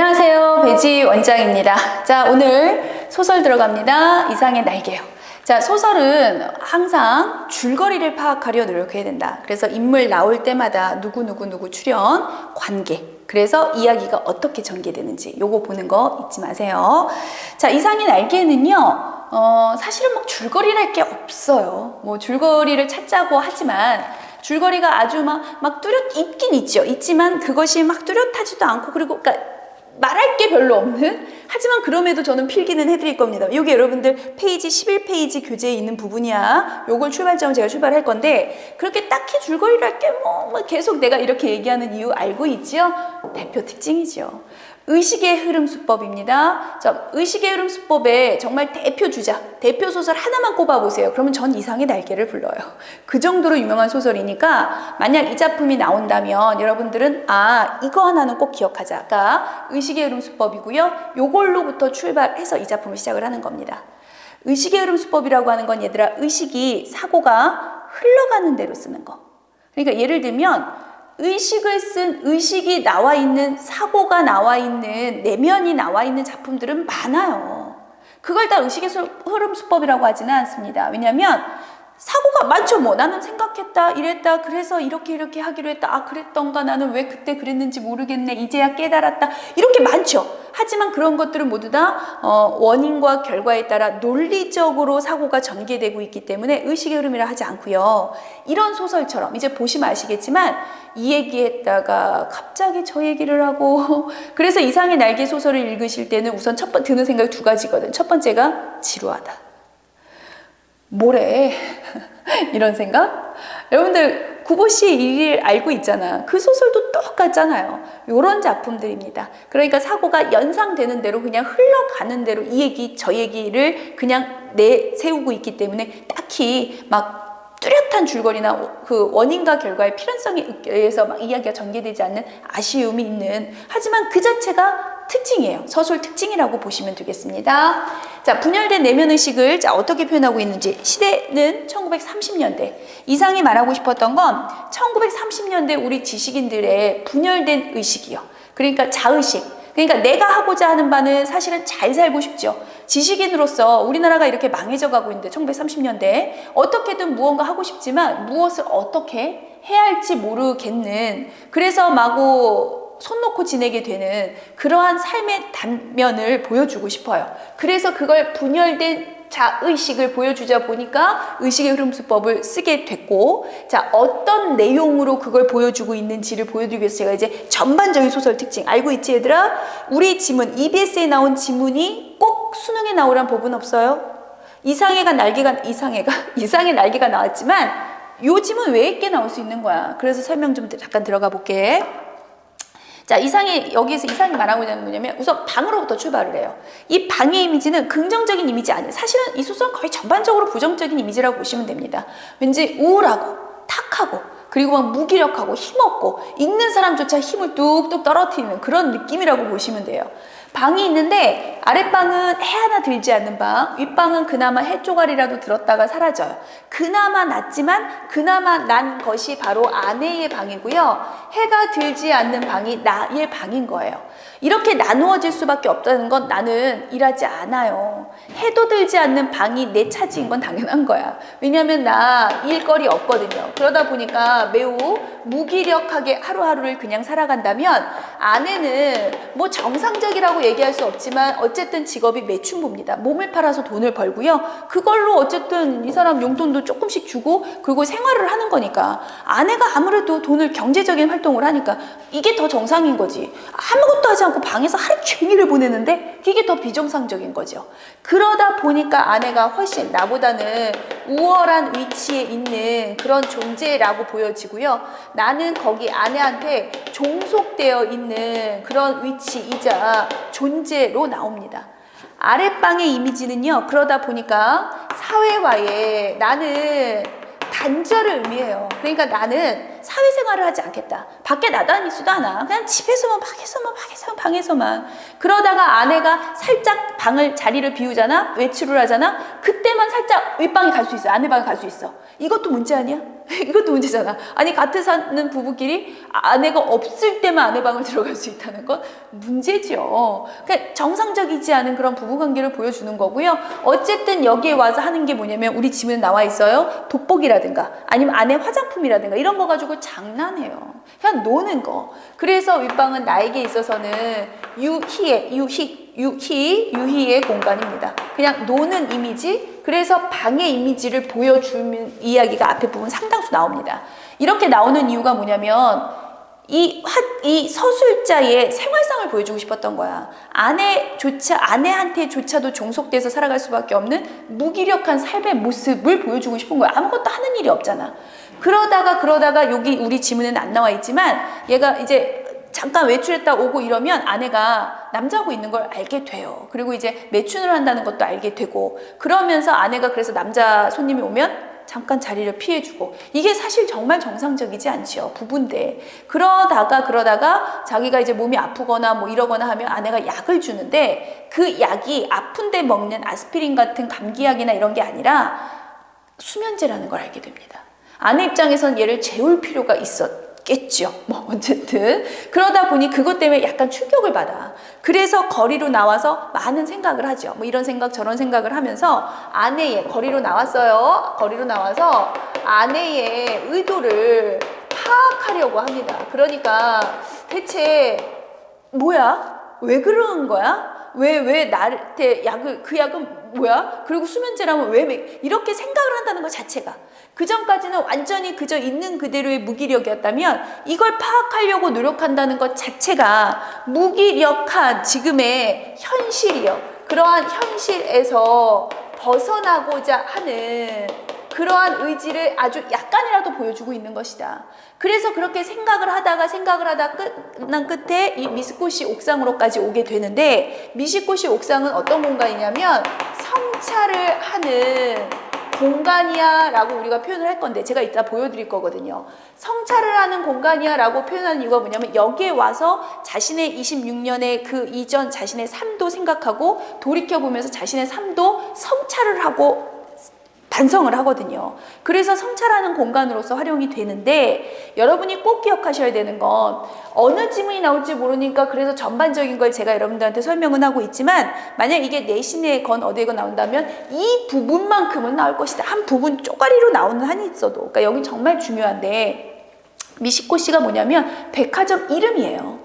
안녕하세요. 배지 원장입니다. 자, 오늘 소설 들어갑니다. 이상의 날개요. 자, 소설은 항상 줄거리를 파악하려 노력해야 된다. 그래서 인물 나올 때마다 누구누구누구 출연, 관계. 그래서 이야기가 어떻게 전개되는지 요거 보는 거 잊지 마세요. 자, 이상의 날개는요, 어, 사실은 막 줄거리랄 게 없어요. 뭐 줄거리를 찾자고 하지만 줄거리가 아주 막, 막 뚜렷 있긴 있죠. 있지만 그것이 막 뚜렷하지도 않고 그리고 그러니까 말할 게 별로 없는 하지만 그럼에도 저는 필기는 해드릴 겁니다. 여기 여러분들 페이지 11페이지 교재에 있는 부분이야. 요걸 출발점 제가 출발할 건데 그렇게 딱히 줄거리를 할게뭐 계속 내가 이렇게 얘기하는 이유 알고 있지요? 대표 특징이죠. 의식의 흐름 수법입니다. 자, 의식의 흐름 수법의 정말 대표 주자, 대표 소설 하나만 꼽아보세요. 그러면 전 이상의 날개를 불러요. 그 정도로 유명한 소설이니까 만약 이 작품이 나온다면 여러분들은 아, 이거 하나는 꼭 기억하자가 의식의 흐름 수법이고요. 요걸로부터 출발해서 이 작품을 시작을 하는 겁니다. 의식의 흐름 수법이라고 하는 건 얘들아, 의식이 사고가 흘러가는 대로 쓰는 거. 그러니까 예를 들면 의식을 쓴 의식이 나와 있는 사고가 나와 있는 내면이 나와 있는 작품들은 많아요. 그걸 다 의식의 수- 흐름 수법이라고 하지는 않습니다. 왜냐하면 사고가 많죠. 뭐 나는 생각했다, 이랬다, 그래서 이렇게 이렇게 하기로 했다. 아 그랬던가 나는 왜 그때 그랬는지 모르겠네. 이제야 깨달았다. 이렇게 많죠. 하지만 그런 것들은 모두 다 어, 원인과 결과에 따라 논리적으로 사고가 전개되고 있기 때문에 의식의 흐름이라 하지 않고요. 이런 소설처럼 이제 보시면 아시겠지만 이 얘기했다가 갑자기 저 얘기를 하고 그래서 이상의 날개 소설을 읽으실 때는 우선 첫 번 드는 생각이 두 가지거든. 첫 번째가 지루하다. 뭐래? 이런 생각? 여러분들 구보씨 일 알고 있잖아. 그 소설도 똑같잖아요. 요런 작품들입니다. 그러니까 사고가 연상되는 대로 그냥 흘러가는 대로 이 얘기 저 얘기를 그냥 내세우고 있기 때문에 딱히 막 뚜렷한 줄거리나 그 원인과 결과의 필연성에 의해서 막 이야기가 전개되지 않는 아쉬움이 있는 하지만 그 자체가 특징이에요. 서술 특징이라고 보시면 되겠습니다. 자, 분열된 내면 의식을 자, 어떻게 표현하고 있는지 시대는 1930년대. 이상이 말하고 싶었던 건 1930년대 우리 지식인들의 분열된 의식이요. 그러니까 자의식. 그러니까 내가 하고자 하는 바는 사실은 잘 살고 싶죠. 지식인으로서 우리나라가 이렇게 망해져 가고 있는데 1930년대 어떻게든 무언가 하고 싶지만 무엇을 어떻게 해야 할지 모르겠는 그래서 마구 손 놓고 지내게 되는 그러한 삶의 단면을 보여주고 싶어요. 그래서 그걸 분열된 자의식을 보여주자 보니까 의식의 흐름 수법을 쓰게 됐고, 자, 어떤 내용으로 그걸 보여주고 있는지를 보여드리기 위해서 제가 이제 전반적인 소설 특징, 알고 있지, 얘들아? 우리 지문, EBS에 나온 지문이 꼭 수능에 나오란 법은 없어요? 이상해가 날개가, 이상해가, 이상의 날개가 나왔지만, 요 지문 외에 게 나올 수 있는 거야. 그래서 설명 좀 잠깐 들어가 볼게. 자, 이상이, 여기에서 이상이 말하고 있는 건 뭐냐면 우선 방으로부터 출발을 해요. 이 방의 이미지는 긍정적인 이미지 아니에요. 사실은 이 소설은 거의 전반적으로 부정적인 이미지라고 보시면 됩니다. 왠지 우울하고, 탁하고, 그리고 막 무기력하고, 힘없고, 읽는 사람조차 힘을 뚝뚝 떨어뜨리는 그런 느낌이라고 보시면 돼요. 방이 있는데 아랫방은 해 하나 들지 않는 방, 윗방은 그나마 해 조각이라도 들었다가 사라져요. 그나마 낫지만 그나마 난 것이 바로 아내의 방이고요. 해가 들지 않는 방이 나의 방인 거예요. 이렇게 나누어질 수밖에 없다는 건 나는 일하지 않아요. 해도 들지 않는 방이 내 차지인 건 당연한 거야. 왜냐면 나 일거리 없거든요. 그러다 보니까 매우 무기력하게 하루하루를 그냥 살아간다면 아내는 뭐 정상적이라고 얘기할 수 없지만 어쨌든 직업이 매춘부입니다. 몸을 팔아서 돈을 벌고요. 그걸로 어쨌든 이 사람 용돈도 조금씩 주고 그리고 생활을 하는 거니까 아내가 아무래도 돈을 경제적인 활동을 하니까 이게 더 정상인 거지. 아무것도 하지 않고 방에서 하루 종일을 보내는데 이게 더 비정상적인 거죠. 그러다 보니까 아내가 훨씬 나보다는 우월한 위치에 있는 그런 존재라고 보여지고요. 나는 거기 아내한테 종속되어 있는 그런 위치이자 존재로 나옵니다. 아랫방의 이미지는요, 그러다 보니까 사회와의 나는 단절을 의미해요. 그러니까 나는 사회생활을 하지 않겠다. 밖에 나다니지도 않아. 그냥 집에서만 방에서만 방에서만 방에서만. 그러다가 아내가 살짝 방을 자리를 비우잖아. 외출을 하잖아. 그때만 살짝 윗방에 갈 수 있어. 아내 방에 갈 수 있어. 이것도 문제 아니야? 이것도 문제잖아. 아니 같이 사는 부부끼리 아내가 없을 때만 아내 방을 들어갈 수 있다는 건 문제죠. 그러니까 정상적이지 않은 그런 부부 관계를 보여주는 거고요. 어쨌든 여기에 와서 하는 게 뭐냐면 우리 집에 나와 있어요. 돋보기라든가 아니면 아내 화장품이라든가 이런 거 가지고 장난해요. 그냥 노는 거. 그래서 윗방은 나에게 있어서는 유희의 유희 유희 유희의 공간입니다. 그냥 노는 이미지. 그래서 방의 이미지를 보여주는 이야기가 앞에 부분 상당수 나옵니다. 이렇게 나오는 이유가 뭐냐면 이, 화, 이 서술자의 생활상을 보여주고 싶었던 거야. 아내조차, 아내한테조차도 종속돼서 살아갈 수밖에 없는 무기력한 삶의 모습을 보여주고 싶은 거야. 아무것도 하는 일이 없잖아. 그러다가, 그러다가 여기 우리 지문에는 안 나와 있지만 얘가 이제 잠깐 외출했다 오고 이러면 아내가 남자하고 있는 걸 알게 돼요. 그리고 이제 매춘을 한다는 것도 알게 되고 그러면서 아내가 그래서 남자 손님이 오면 잠깐 자리를 피해주고. 이게 사실 정말 정상적이지 않죠 부부인데. 그러다가 그러다가 자기가 이제 몸이 아프거나 뭐 이러거나 하면 아내가 약을 주는데 그 약이 아픈데 먹는 아스피린 같은 감기약이나 이런 게 아니라 수면제라는 걸 알게 됩니다. 아내 입장에선 얘를 재울 필요가 있었 겠죠. 뭐 어쨌든. 그러다 보니 그것 때문에 약간 충격을 받아. 그래서 거리로 나와서 많은 생각을 하죠. 뭐 이런 생각 저런 생각을 하면서 아내의 거리로 나왔어요. 거리로 나와서 아내의 의도를 파악하려고 합니다. 그러니까 대체 뭐야? 왜 그러는 거야? 왜, 왜 나한테 약을, 그 약은 뭐야? 그리고 수면제라면 왜, 매- 이렇게 생각을 한다는 것 자체가. 그 전까지는 완전히 그저 있는 그대로의 무기력이었다면 이걸 파악하려고 노력한다는 것 자체가 무기력한 지금의 현실이요. 그러한 현실에서 벗어나고자 하는 그러한 의지를 아주 약간이라도 보여주고 있는 것이다. 그래서 그렇게 생각을 하다가 생각을 하다 끝난 끝에 이 미스코시 옥상으로까지 오게 되는데 미시코시 옥상은 어떤 공간이냐면 성찰을 하는 공간이야 라고 우리가 표현을 할 건데 제가 이따 보여드릴 거거든요. 성찰을 하는 공간이야 라고 표현하는 이유가 뭐냐면 여기에 와서 자신의 26년의 그 이전 자신의 삶도 생각하고 돌이켜보면서 자신의 삶도 성찰을 하고 반성을 하거든요. 그래서 성찰하는 공간으로서 활용이 되는데 여러분이 꼭 기억하셔야 되는 건 어느 지문이 나올지 모르니까 그래서 전반적인 걸 제가 여러분들한테 설명은 하고 있지만 만약 이게 내신에 건 어디에건 나온다면 이 부분만큼은 나올 것이다. 한 부분 쪼가리로 나오는 한이 있어도 그러니까 여기 정말 중요한데 미시코 씨가 뭐냐면 백화점 이름이에요.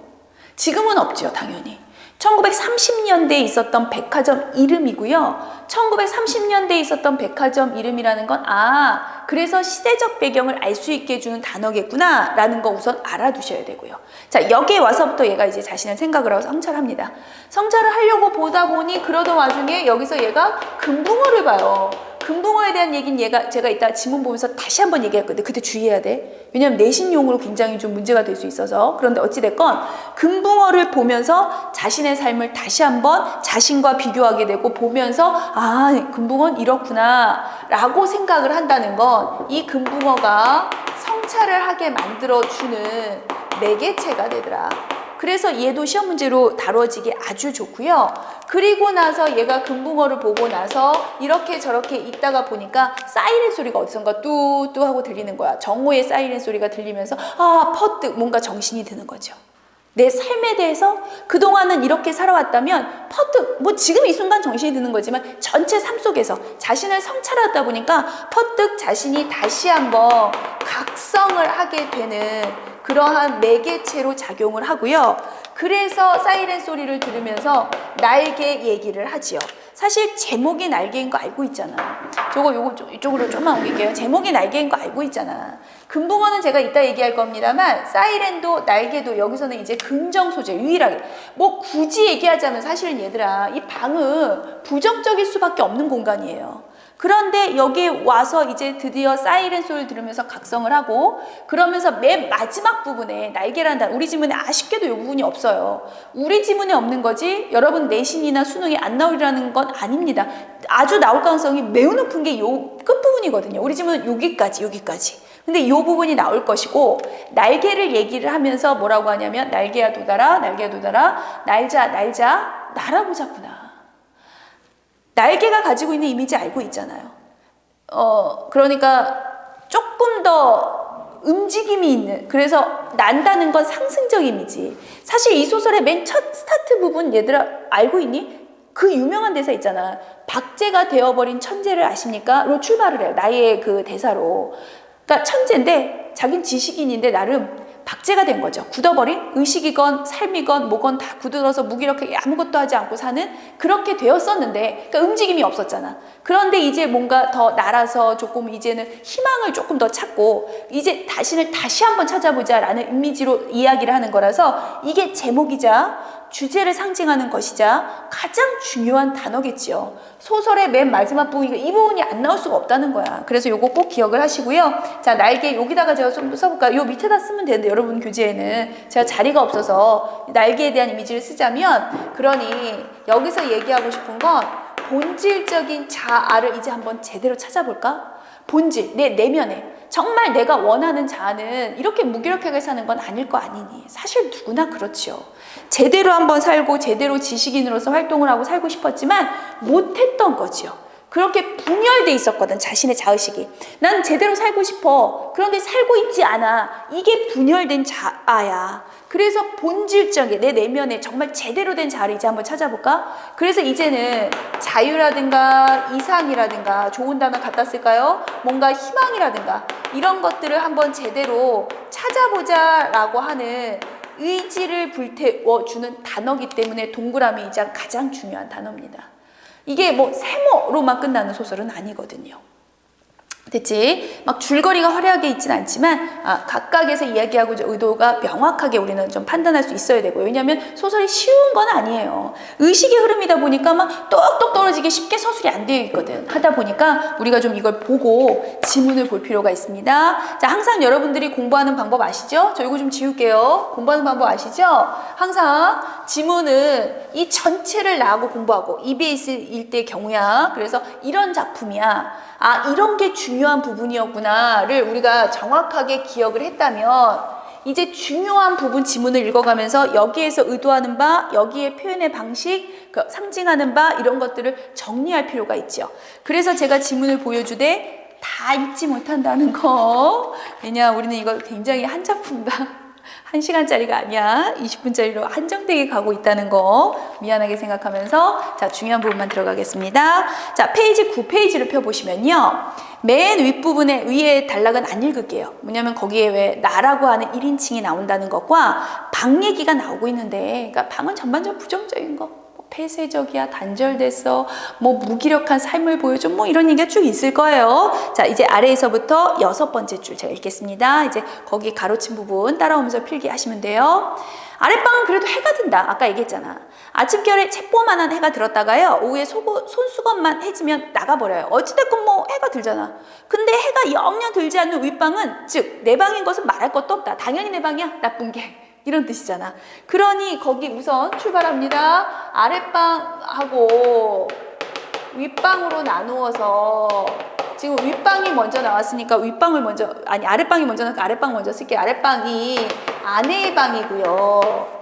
지금은 없죠, 당연히. 1930년대에 있었던 백화점 이름이고요. 1930년대에 있었던 백화점 이름이라는 건, 아, 그래서 시대적 배경을 알 수 있게 해주는 단어겠구나, 라는 거 우선 알아두셔야 되고요. 자, 여기에 와서부터 얘가 이제 자신의 생각을 하고 성찰 합니다. 성찰을 하려고 보다 보니 그러던 와중에 여기서 얘가 금붕어를 봐요. 금붕어에 대한 얘기는 얘가 제가 이따 지문 보면서 다시 한번 건데 그때 주의해야 돼. 왜냐면 내신용으로 굉장히 좀 문제가 될 수 있어서. 그런데 어찌됐건 금붕어를 보면서 자신의 삶을 다시 한번 자신과 비교하게 되고 보면서 아, 금붕어는 이렇구나 라고 생각을 한다는 건 이 금붕어가 성찰을 하게 만들어주는 매개체가 되더라. 그래서 얘도 시험 문제로 다뤄지기 아주 좋고요. 그리고 나서 얘가 금붕어를 보고 나서 이렇게 저렇게 있다가 보니까 사이렌 소리가 어디선가 뚜뚜 하고 들리는 거야. 정오의 사이렌 소리가 들리면서 아 퍼뜩 뭔가 정신이 드는 거죠. 내 삶에 대해서 그동안은 이렇게 살아왔다면 퍼뜩 뭐 지금 이 순간 정신이 드는 거지만 전체 삶 속에서 자신을 성찰하다 보니까 퍼뜩 자신이 다시 한번 각성을 하게 되는 그러한 매개체로 작용을 하고요. 그래서 사이렌 소리를 들으면서 나에게 얘기를 하지요. 사실 제목이 날개인 거 알고 있잖아. 저거 요거 좀 이쪽으로 좀만 옮길게요. 제목이 날개인 거 알고 있잖아. 금붕어는 제가 이따 얘기할 겁니다만 사이렌도 날개도 여기서는 이제 긍정 소재 유일하게 뭐 굳이 얘기하자면 사실은 얘들아 이 방은 부정적일 수밖에 없는 공간이에요. 그런데 여기에 와서 이제 드디어 사이렌 소리를 들으면서 각성을 하고 그러면서 맨 마지막 부분에 날개란 단 우리 지문에 아쉽게도 이 부분이 없어요. 우리 지문에 없는 거지 여러분 내신이나 수능이 안 나오리라는 건 아닙니다. 아주 나올 가능성이 매우 높은 게 요 끝부분이거든요. 우리 지문은 여기까지 여기까지. 근데 이 부분이 나올 것이고 날개를 얘기를 하면서 뭐라고 하냐면 날개야 돋아라 날개야 돋아라 날자 날자 날아보자꾸나. 날개가 가지고 있는 이미지 알고 있잖아요. 어 그러니까 조금 더 움직임이 있는 그래서 난다는 건 상승적 이미지. 사실 이 소설의 맨 첫 스타트 부분 얘들아 알고 있니? 그 유명한 대사 있잖아. 박제가 되어버린 천재를 아십니까? 로 출발을 해요. 나의 그 대사로 그러니까 천재인데 자긴 지식인인데 나름 박제가 된 거죠. 굳어버린 의식이건 삶이건 뭐건 다 굳어서 무기력하게 아무것도 하지 않고 사는 그렇게 되었었는데 그러니까 움직임이 없었잖아. 그런데 이제 뭔가 더 날아서 조금 이제는 희망을 조금 더 찾고 이제 자신을 다시 한번 찾아보자라는 이미지로 이야기를 하는 거라서 이게 제목이자 주제를 상징하는 것이자 가장 중요한 단어겠지요. 소설의 맨 마지막 부분, 이 부분이 안 나올 수가 없다는 거야. 그래서 요거 꼭 기억을 하시고요. 자, 날개 여기다가 제가 좀 써볼까요? 요 밑에다 쓰면 되는데 여러분 교재에는 제가 자리가 없어서 날개에 대한 이미지를 쓰자면 그러니 여기서 얘기하고 싶은 건 본질적인 자아를 이제 한번 제대로 찾아볼까? 본질, 내 내면에. 정말 내가 원하는 자아는 이렇게 무기력하게 사는 건 아닐 거 아니니. 사실 누구나 그렇지요. 제대로 한번 살고 제대로 지식인으로서 활동을 하고 살고 싶었지만 못했던 거지요. 그렇게 분열돼 있었거든 자신의 자의식이. 난 제대로 살고 싶어. 그런데 살고 있지 않아. 이게 분열된 자아야. 그래서 본질적인 내 내면에 정말 제대로 된 자아를 이제 한번 찾아볼까? 그래서 이제는 자유라든가 이상이라든가 좋은 단어 갖다 쓸까요? 뭔가 희망이라든가 이런 것들을 한번 제대로 찾아보자 라고 하는 의지를 불태워주는 단어기 때문에 동그라미이자 가장 중요한 단어입니다. 이게 뭐 세모로만 끝나는 소설은 아니거든요. 됐지? 막 줄거리가 화려하게 있진 않지만 아, 각각에서 이야기하고 의도가 명확하게 우리는 좀 판단할 수 있어야 되고요. 왜냐하면 소설이 쉬운 건 아니에요. 의식의 흐름이다 보니까 막 똑똑 떨어지게 쉽게 서술이 안 되어 있거든. 하다 보니까 우리가 좀 이걸 보고 지문을 볼 필요가 있습니다. 자, 항상 여러분들이 공부하는 방법 아시죠? 저 이거 좀 지울게요. 공부하는 방법 아시죠? 항상 지문은 이 전체를 나하고 공부하고 EBS일 때 경우야. 그래서 이런 작품이야. 아, 이런 게 중요한 부분이었구나를 우리가 정확하게 기억을 했다면 이제 중요한 부분 지문을 읽어가면서 여기에서 의도하는 바, 여기에 표현의 방식, 그 상징하는 바 이런 것들을 정리할 필요가 있죠. 그래서 제가 지문을 보여주되 다 읽지 못한다는 거. 왜냐, 우리는 이걸 굉장히 한 작품당 1시간짜리가 아니야. 20분짜리로 한정되게 가고 있다는 거 미안하게 생각하면서 자, 중요한 부분만 들어가겠습니다. 자, 페이지 9페이지를 펴보시면요. 맨 윗부분에 위에 단락은 안 읽을게요. 뭐냐면 거기에 왜 나라고 하는 1인칭이 나온다는 것과 방 얘기가 나오고 있는데 그러니까 방은 전반적으로 부정적인 거. 뭐 폐쇄적이야, 단절됐어, 뭐 무기력한 삶을 보여줘, 뭐 이런 얘기가 쭉 있을 거예요. 자, 이제 아래에서부터 여섯 번째 줄 제가 읽겠습니다. 이제 거기 가로친 부분 따라오면서 필기하시면 돼요. 아랫방은 그래도 해가 든다. 아까 얘기했잖아. 아침결에 챗보만한 해가 들었다가요. 오후에 소고, 손수건만 해지면 나가버려요. 어찌됐건 뭐 해가 들잖아. 근데 해가 영영 들지 않는 윗방은 즉 내 방인 것은 말할 것도 없다. 당연히 내 방이야. 나쁜 게. 이런 뜻이잖아. 그러니 거기 우선 출발합니다. 아랫방하고 윗방으로 나누어서 지금 윗방이 먼저 나왔으니까 윗방을 먼저 아니 아랫방이 먼저 나니까 아랫방 먼저 쓸게요. 아랫방이 아내의 방이고요.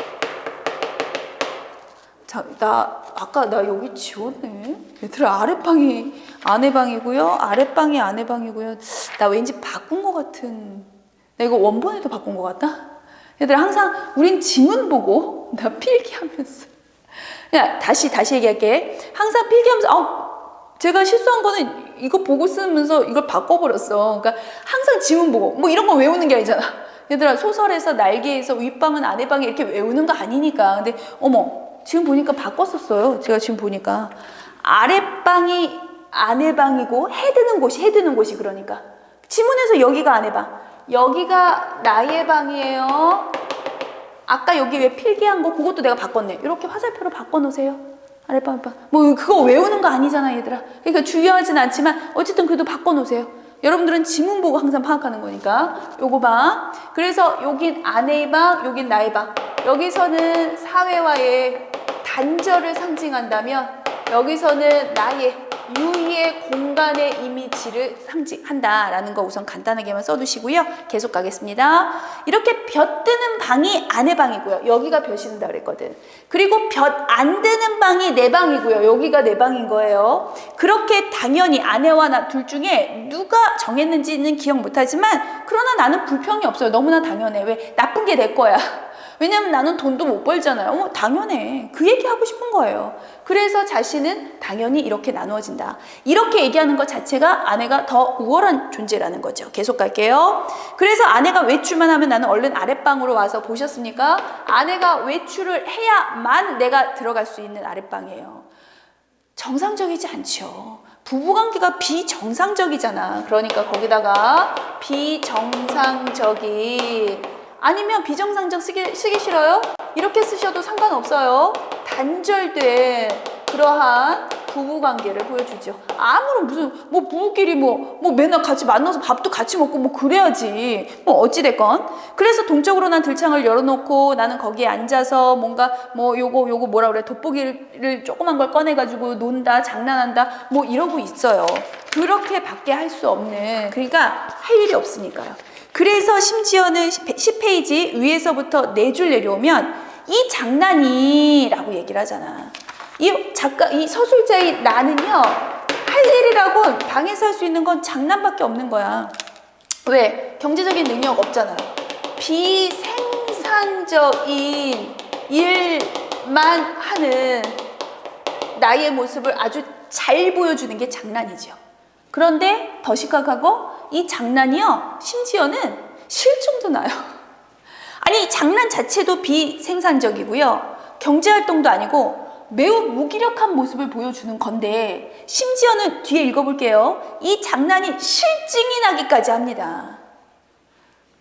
자, 나 아까 나 여기 지웠네. 얘들아 아랫방이 아내 방이고요. 아랫방이 아내 방이고요. 나 왠지 바꾼 것 같은. 나 이거 원본에도 바꾼 것 같다. 얘들아 항상 우린 지문 보고 나 필기하면서. 야 다시 다시 얘기할게. 항상 필기하면서 어, 제가 실수한 거는 이거 보고 쓰면서 이걸 바꿔버렸어. 그러니까 항상 지문 보고 뭐 이런 거 외우는 게 아니잖아. 얘들아 소설에서 날개에서 윗방은 아내방이 이렇게 외우는 거 아니니까. 근데 어머 지금 보니까 바꿨었어요. 제가 지금 보니까 아랫방이 아내방이고 해드는 곳이 해드는 곳이 그러니까 지문에서 여기가 아내방, 여기가 나의 방이에요. 아까 여기 왜 필기한 거 그것도 내가 바꿨네. 이렇게 화살표로 바꿔놓으세요. 아랫방, 아랫방. 뭐 그거 외우는 거 아니잖아, 얘들아. 그러니까 중요하진 않지만 어쨌든 그래도 바꿔놓으세요. 여러분들은 지문 보고 항상 파악하는 거니까 요거 봐. 그래서 여긴 아내의 방, 여긴 나의 방. 여기서는 사회와의 단절을 상징한다면 여기서는 나의 유의의 공간의 이미지를 상징한다라는 거 우선 간단하게만 써두시고요. 계속 가겠습니다. 이렇게 볕 뜨는 방이 아내 방이고요. 여기가 볕이 든다 그랬거든. 그리고 볕 안 드는 방이 내 방이고요. 여기가 내 방인 거예요. 그렇게 당연히 아내와 나 둘 중에 누가 정했는지는 기억 못하지만 그러나 나는 불평이 없어요. 너무나 당연해. 왜 나쁜 게 내 거야. 왜냐면 나는 돈도 못 벌잖아요. 어, 당연해. 그 얘기 하고 싶은 거예요. 그래서 자신은 당연히 이렇게 나누어진다. 이렇게 얘기하는 것 자체가 아내가 더 우월한 존재라는 거죠. 계속 갈게요. 그래서 아내가 외출만 하면 나는 얼른 아랫방으로 와서 보셨습니까? 아내가 외출을 해야만 내가 들어갈 수 있는 아랫방이에요. 정상적이지 않죠. 부부관계가 비정상적이잖아. 그러니까 거기다가 비정상적인 아니면 비정상적 쓰기, 쓰기 싫어요? 이렇게 쓰셔도 상관없어요. 단절된 그러한 부부 관계를 보여주죠. 아무런 무슨 뭐 부부끼리 뭐뭐 맨날 같이 만나서 밥도 같이 먹고 뭐 그래야지. 뭐 어찌 됐건. 그래서 동적으로 난 들창을 열어놓고 나는 거기에 앉아서 뭔가 뭐 요거 요거 뭐라 그래 돋보기를 조그만 걸 꺼내가지고 논다 장난한다 뭐 이러고 있어요. 그렇게 밖에 할 수 없는 그러니까 할 일이 없으니까요. 그래서 심지어는 10페이지 위에서부터 네 줄 내려오면 이 장난이라고 얘기를 하잖아. 이 작가, 이 서술자의 나는요, 할 일이라고 방에서 할 수 있는 건 장난밖에 없는 거야. 왜? 경제적인 능력 없잖아요. 비생산적인 일만 하는 나의 모습을 아주 잘 보여주는 게 장난이죠. 그런데 더 심각하고 이 장난이요, 심지어는 실증도 나요. 아니, 장난 자체도 비생산적이고요. 경제활동도 아니고 매우 무기력한 모습을 보여주는 건데, 심지어는 뒤에 읽어볼게요. 이 장난이 실증이 나기까지 합니다.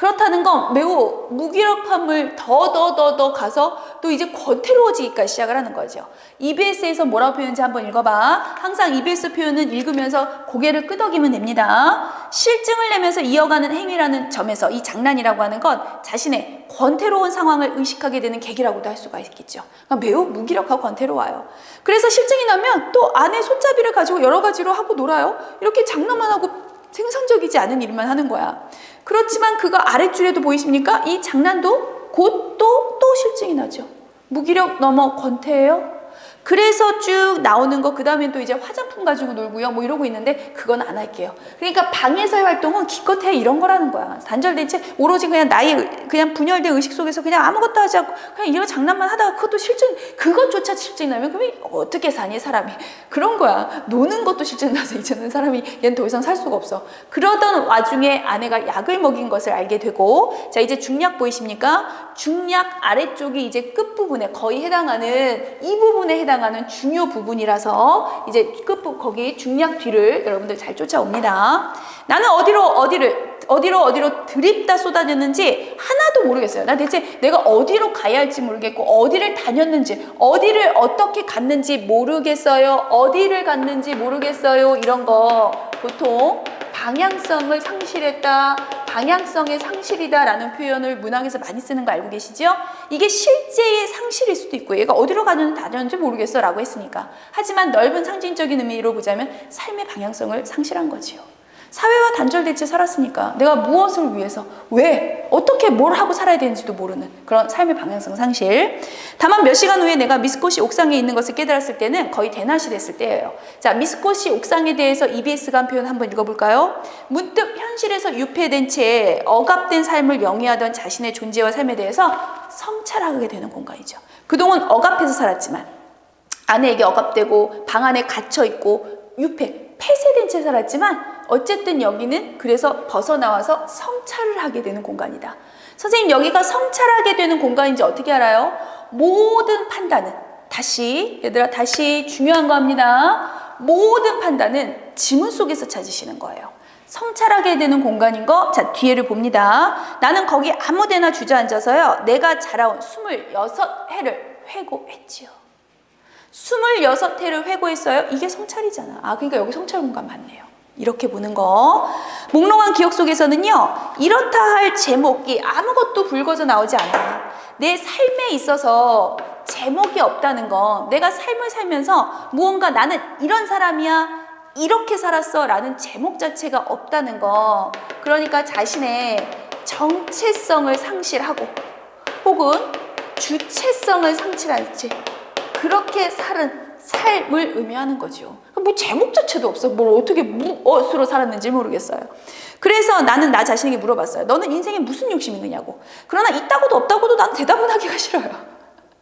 그렇다는 건 매우 무기력함을 더 더 더 더 가서 또 이제 권태로워지기까지 시작을 하는 거죠. EBS에서 뭐라고 표현인지 한번 읽어봐. 항상 EBS 표현은 읽으면서 고개를 끄덕이면 됩니다. 실증을 내면서 이어가는 행위라는 점에서 이 장난이라고 하는 건 자신의 권태로운 상황을 의식하게 되는 계기라고도 할 수가 있겠죠. 그러니까 매우 무기력하고 권태로워요. 그래서 실증이 나면 또 안에 손잡이를 가지고 여러 가지로 하고 놀아요. 이렇게 장난만 하고 생산적이지 않은 일만 하는 거야. 그렇지만 그거 아랫줄에도 보이십니까? 이 장난도 곧 또또 실증이 나죠. 무기력 넘어 권태예요. 그래서 쭉 나오는 거, 그 다음엔 또 이제 화장품 가지고 놀고요. 뭐 이러고 있는데 그건 안 할게요. 그러니까 방에서의 활동은 기껏 해 이런 거라는 거야. 단절된 채 오로지 그냥 나의 의- 그냥 분열된 의식 속에서 그냥 아무것도 하지 않고 그냥 이런 장난만 하다가 그것도 실증, 그것조차 실증 나면 그럼 어떻게 사니 사람이. 그런 거야. 노는 것도 실증 나서 이제는 사람이 얘는 더 이상 살 수가 없어. 그러던 와중에 아내가 약을 먹인 것을 알게 되고 자 이제 중약 보이십니까? 중약 아래쪽이 이제 끝부분에 거의 해당하는 이 부분에 해당 하는 중요 부분이라서 이제 끝부 거기 중약 뒤를 여러분들 잘 쫓아옵니다. 나는 어디로 어디를 어디로 어디로 드립다 쏟아졌는지 하나도 모르겠어요. 나 대체 내가 어디로 가야 할지 모르겠고 어디를 다녔는지 어디를 어떻게 갔는지 모르겠어요. 어디를 갔는지 모르겠어요. 이런 거 보통 방향성을 상실했다. 방향성의 상실이다라는 표현을 문학에서 많이 쓰는 거 알고 계시죠? 이게 실제의 상실일 수도 있고 얘가 어디로 가는지 다녔는지 모르겠어 라고 했으니까 하지만 넓은 상징적인 의미로 보자면 삶의 방향성을 상실한 거지요. 사회와 단절된 채 살았으니까 내가 무엇을 위해서 왜 어떻게 뭘 하고 살아야 되는지도 모르는 그런 삶의 방향성 상실. 다만 몇 시간 후에 내가 미스코시 옥상에 있는 것을 깨달았을 때는 거의 대낮이 됐을 때예요. 자, 미스코시 옥상에 대해서 EBS가 한 표현 한번 읽어볼까요? 문득 현실에서 유폐된 채 억압된 삶을 영위하던 자신의 존재와 삶에 대해서 성찰하게 되는 공간이죠. 그동안 억압해서 살았지만 아내에게 억압되고 방 안에 갇혀 있고 유폐, 폐쇄된 채 살았지만 어쨌든 여기는 그래서 벗어나와서 성찰을 하게 되는 공간이다. 선생님 여기가 성찰하게 되는 공간인지 어떻게 알아요? 모든 판단은 다시 얘들아 다시 중요한 거 합니다. 모든 판단은 지문 속에서 찾으시는 거예요. 성찰하게 되는 공간인 거, 자, 뒤에를 봅니다. 나는 거기 아무 데나 주저앉아서요, 내가 자라온 26해를 회고했지요. 26회를 회고했어요. 이게 성찰이잖아. 아, 그러니까 여기 성찰 공간 맞네요. 이렇게 보는 거. 몽롱한 기억 속에서는요, 이렇다 할 제목이 아무것도 불거져 나오지 않아. 내 삶에 있어서 제목이 없다는 건 내가 삶을 살면서 무언가 나는 이런 사람이야, 이렇게 살았어 라는 제목 자체가 없다는 거. 그러니까 자신의 정체성을 상실하고 혹은 주체성을 상실한 채 그렇게 살은 삶을 의미하는 거죠. 뭐 제목 자체도 없어. 뭘 어떻게 무엇으로 살았는지 모르겠어요. 그래서 나는 나 자신에게 물어봤어요. 너는 인생에 무슨 욕심이 있느냐고. 그러나 있다고도 없다고도 난 대답은 하기가 싫어요.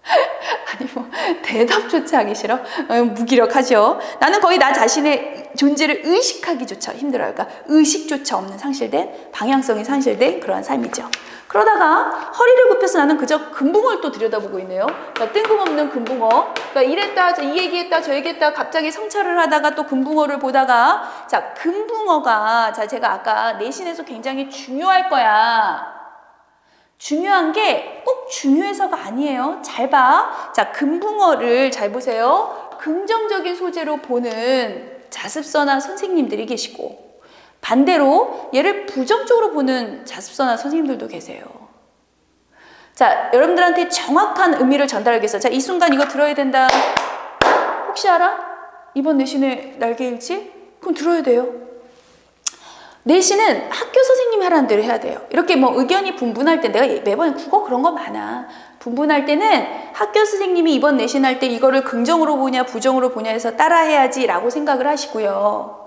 아니 뭐 대답조차 하기 싫어? 어, 무기력하죠. 나는 거의 나 자신의 존재를 의식하기조차 힘들어요. 그러니까 의식조차 없는 상실된 방향성이 상실된 그러한 삶이죠. 그러다가 허리를 굽혀서 나는 그저 금붕어를 또 들여다보고 있네요. 그러니까 뜬금없는 금붕어. 그러니까 이랬다, 저이 얘기했다, 저 얘기했다, 갑자기 성찰을 하다가 또 금붕어를 보다가 자 금붕어가 자 제가 아까 내신에서 굉장히 중요할 거야. 중요한 게 꼭 중요해서가 아니에요. 잘 봐. 자, 금붕어를 잘 보세요. 긍정적인 소재로 보는 자습서나 선생님들이 계시고, 반대로 얘를 부정적으로 보는 자습서나 선생님들도 계세요. 자, 여러분들한테 정확한 의미를 전달하기 위해서, 자, 이 순간 이거 들어야 된다. 혹시 알아? 이번 내신의 날개일지? 그럼 들어야 돼요. 내신은 학교 선생님이 하라는 대로 해야 돼요. 이렇게 뭐 의견이 분분할 때 내가 매번 국어 그런 거 많아. 분분할 때는 학교 선생님이 이번 내신 할 때 이거를 긍정으로 보냐 부정으로 보냐 해서 따라해야지 라고 생각을 하시고요.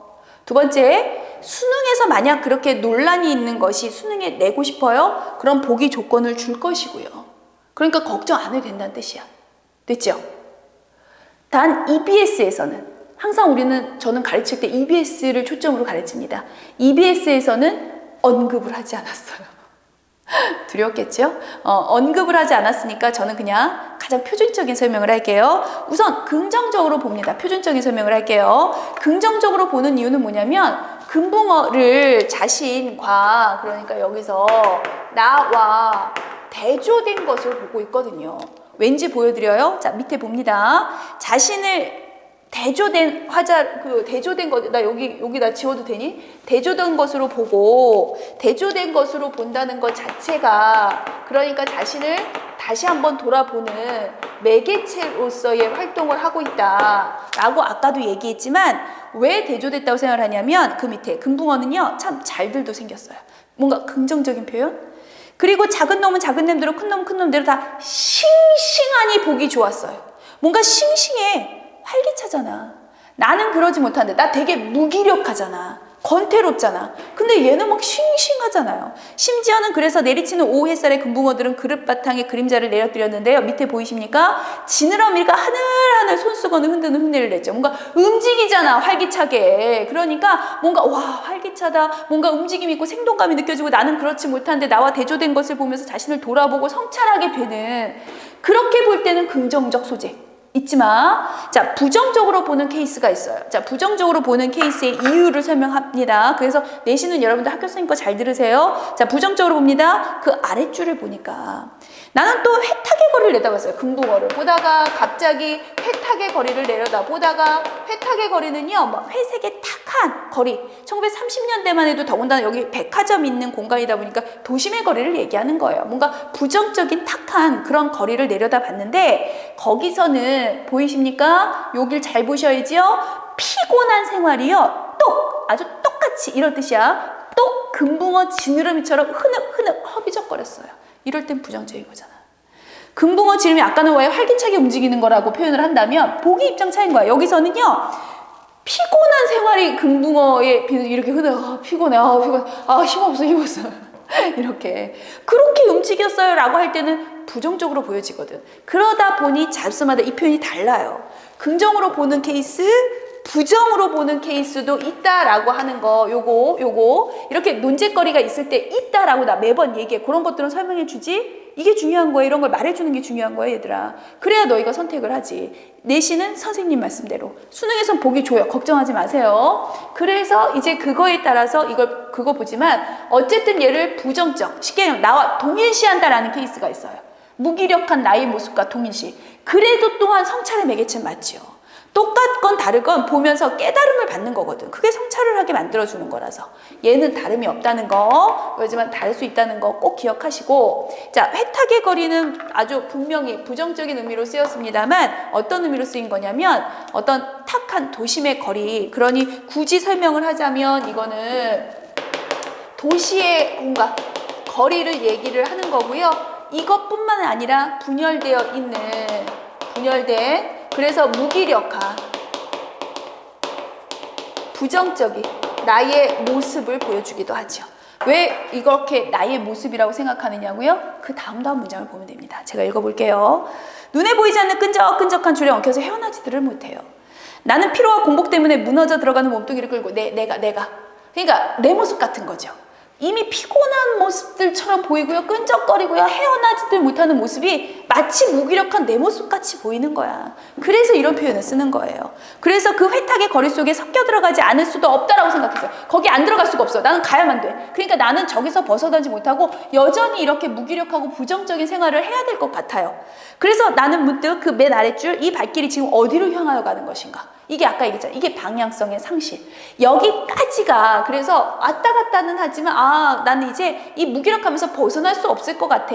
두 번째, 수능에서 만약 그렇게 논란이 있는 것이 수능에 내고 싶어요? 그럼 보기 조건을 줄 것이고요. 그러니까 걱정 안 해도 된다는 뜻이야. 됐죠? 단 EBS에서는 항상 우리는 저는 가르칠 때 EBS를 초점으로 가르칩니다. EBS에서는 언급을 하지 않았어요. 두려웠겠죠? 어, 언급을 하지 않았으니까 저는 그냥 가장 표준적인 설명을 할게요. 우선 긍정적으로 봅니다. 표준적인 설명을 할게요. 긍정적으로 보는 이유는 뭐냐면 금붕어를 자신과 그러니까 여기서 나와 대조된 것을 보고 있거든요. 왠지 보여드려요? 자, 밑에 봅니다. 자신을 대조된 화자 그 대조된 것나 여기 여기 나 지워도 되니? 대조된 것으로 보고 대조된 것으로 본다는 것 자체가 그러니까 자신을 다시 한번 돌아보는 매개체로서의 활동을 하고 있다라고 아까도 얘기했지만 왜 대조됐다고 생각을 하냐면 그 밑에 금붕어는요 참 잘들도 생겼어요. 뭔가 긍정적인 표현? 그리고 작은 놈은 작은 놈대로 큰 놈은 큰 놈대로 다 싱싱하니 보기 좋았어요. 뭔가 싱싱해 활기차잖아. 나는 그러지 못하는데 나 되게 무기력하잖아. 건태롭잖아. 근데 얘는 막 싱싱하잖아요. 심지어는 그래서 내리치는 오후 햇살에 금붕어들은 그릇 바탕에 그림자를 내려드렸는데요. 밑에 보이십니까? 지느러미가 하늘하늘 손수건을 흔드는 흉내를 냈죠. 뭔가 움직이잖아. 활기차게. 그러니까 뭔가 와 활기차다. 뭔가 움직임 있고 생동감이 느껴지고 나는 그렇지 못한데 나와 대조된 것을 보면서 자신을 돌아보고 성찰하게 되는 그렇게 볼 때는 긍정적 소재. 마. 자, 부정적으로 보는 케이스가 있어요. 자, 부정적으로 보는 케이스의 이유를 설명합니다. 그래서 내신은 여러분들 학교 선생님 거 잘 들으세요. 자, 부정적으로 봅니다. 그 아랫줄을 보니까 나는 또 회탁의 거리를 내다봤어요. 금붕어를 보다가 갑자기 회탁의 거리를 내려다 보다가 회탁의 거리는요, 뭐 회색의 탁한 거리. 1930년대만 해도 더군다나 여기 백화점 있는 공간이다 보니까 도심의 거리를 얘기하는 거예요. 뭔가 부정적인 탁한 그런 거리를 내려다 봤는데 거기서는 보이십니까? 여길 잘 보셔야지요. 피곤한 생활이요. 똑 아주 똑같이 이런 뜻이야. 똑 금붕어 지느러미처럼 흐느흐느 허비적거렸어요. 이럴 땐 부정적인 거잖아. 금붕어 지름이 아까는 왜 활기차게 움직이는 거라고 표현을 한다면 보기 입장 차인 거야. 여기서는요. 피곤한 생활이 금붕어에 이렇게 흐느 아, 피곤해 아 피곤해 아 힘없어 힘없어 이렇게 그렇게 움직였어요 라고 할 때는 부정적으로 보여지거든 그러다 보니 잡스마다 이 표현이 달라요 긍정으로 보는 케이스 부정으로 보는 케이스도 있다라고 하는 거 요거 요거. 이렇게 논제거리가 있을 때 있다라고 나 매번 얘기해. 그런 것들은 설명해 주지. 이게 중요한 거야. 이런 걸 말해주는 게 중요한 거야 얘들아. 그래야 너희가 선택을 하지. 내신은 선생님 말씀대로. 수능에선 보기 좋아요. 걱정하지 마세요. 그래서 이제 그거에 따라서 이걸 그거 보지만 어쨌든 얘를 부정적 쉽게 얘기하면 나와 동일시한다라는 케이스가 있어요. 무기력한 나의 모습과 동일시. 그래도 또한 성찰의 매개체는 맞지요 똑같건 다르건 보면서 깨달음을 받는 거거든. 그게 성찰을 하게 만들어주는 거라서. 얘는 다름이 없다는 거. 그렇지만 다를 수 있다는 거 꼭 기억하시고. 자 회탁의 거리는 아주 분명히 부정적인 의미로 쓰였습니다만 어떤 의미로 쓰인 거냐면 어떤 탁한 도심의 거리. 그러니 굳이 설명을 하자면 이거는 도시의 공간 거리를 얘기를 하는 거고요. 이것뿐만 아니라 분열되어 있는 분열된 그래서 무기력한 부정적인 나의 모습을 보여주기도 하죠. 왜 이렇게 나의 모습이라고 생각하느냐고요? 그 다음 다음 문장을 보면 됩니다. 제가 읽어볼게요. 눈에 보이지 않는 끈적끈적한 줄에 엉켜서 헤어나지들을 못해요. 나는 피로와 공복 때문에 무너져 들어가는 몸뚱이를 끌고 내, 내가 내가 그러니까 내 모습 같은 거죠. 이미 피곤한 모습들처럼 보이고요. 끈적거리고요. 헤어나지들 못하는 모습이 마치 무기력한 내 모습같이 보이는 거야. 그래서 이런 표현을 쓰는 거예요. 그래서 그 회탁의 거리 속에 섞여 들어가지 않을 수도 없다라고 생각했어요. 거기 안 들어갈 수가 없어. 나는 가야만 돼. 그러니까 나는 저기서 벗어나지 못하고 여전히 이렇게 무기력하고 부정적인 생활을 해야 될 것 같아요. 그래서 나는 문득 그 맨 아랫줄 이 발길이 지금 어디로 향하여 가는 것인가? 이게 아까 얘기했잖아. 이게 방향성의 상실. 여기까지가 그래서 왔다 갔다는 하지만 아 나는 이제 이 무기력하면서 벗어날 수 없을 것 같아.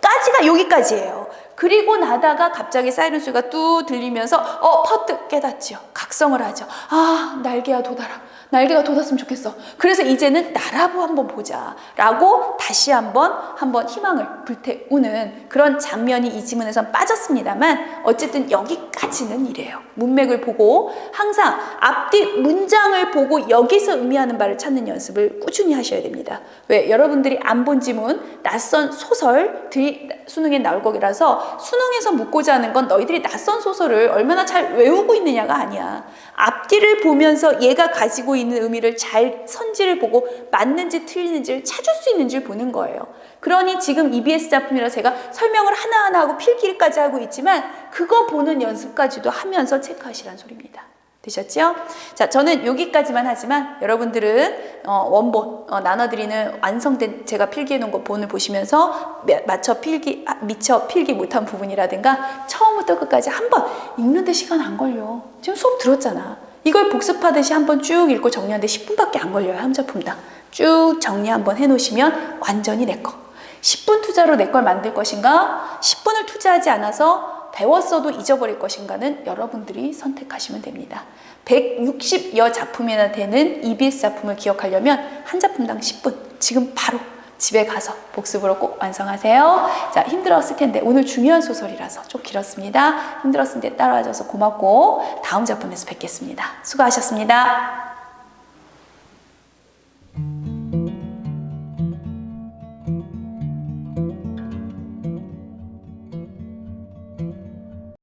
까지가 여기까지예요. 그리고 나다가 갑자기 사이렌 소리가 뚜 들리면서 어 퍼뜩 깨닫지요. 각성을 하죠. 아 날개야 돋아라. 날개가 돋았으면 좋겠어. 그래서 이제는 나라고 한번 보자 라고 다시 한번 한번 희망을 불태우는 그런 장면이 이 지문에선 빠졌습니다만 어쨌든 여기까지는 이래요. 문맥을 보고 항상 앞뒤 문장을 보고 여기서 의미하는 바를 찾는 연습을 꾸준히 하셔야 됩니다. 왜 여러분들이 안 본 지문 낯선 소설들이 수능에 나올 거라서 수능에서 묻고자 하는 건 너희들이 낯선 소설을 얼마나 잘 외우고 있느냐가 아니야. 앞뒤를 보면서 얘가 가지고 있는 의미를 잘 선지를 보고 맞는지 틀리는지를 찾을 수 있는지를 보는 거예요. 그러니 지금 EBS 작품이라 제가 설명을 하나하나 하고 필기까지 하고 있지만 그거 보는 연습까지도 하면서 체크하시란 소리입니다. 되셨죠? 자, 저는 여기까지만 하지만 여러분들은 어, 원본 어, 나눠드리는 완성된 제가 필기해 놓은 거 본을 보시면서 매- 맞춰 필기 아, 미처 필기 못한 부분이라든가 처음부터 끝까지 한번 읽는데 시간 안 걸려. 지금 수업 들었잖아. 이걸 복습하듯이 한번 쭉 읽고 정리하는데 10분밖에 안 걸려요. 한 작품당. 쭉 정리 한번 해놓으시면 완전히 내 거. 10분 투자로 내 걸 만들 것인가? 10분을 투자하지 않아서 배웠어도 잊어버릴 것인가는 여러분들이 선택하시면 됩니다. 160여 작품이나 되는 EBS 작품을 기억하려면 한 작품당 10분, 지금 바로 집에 가서 복습으로 꼭 완성하세요. 자, 힘들었을 텐데 오늘 중요한 소설이라서 좀 길었습니다. 힘들었을 때 따라와줘서 고맙고 다음 작품에서 뵙겠습니다. 수고하셨습니다.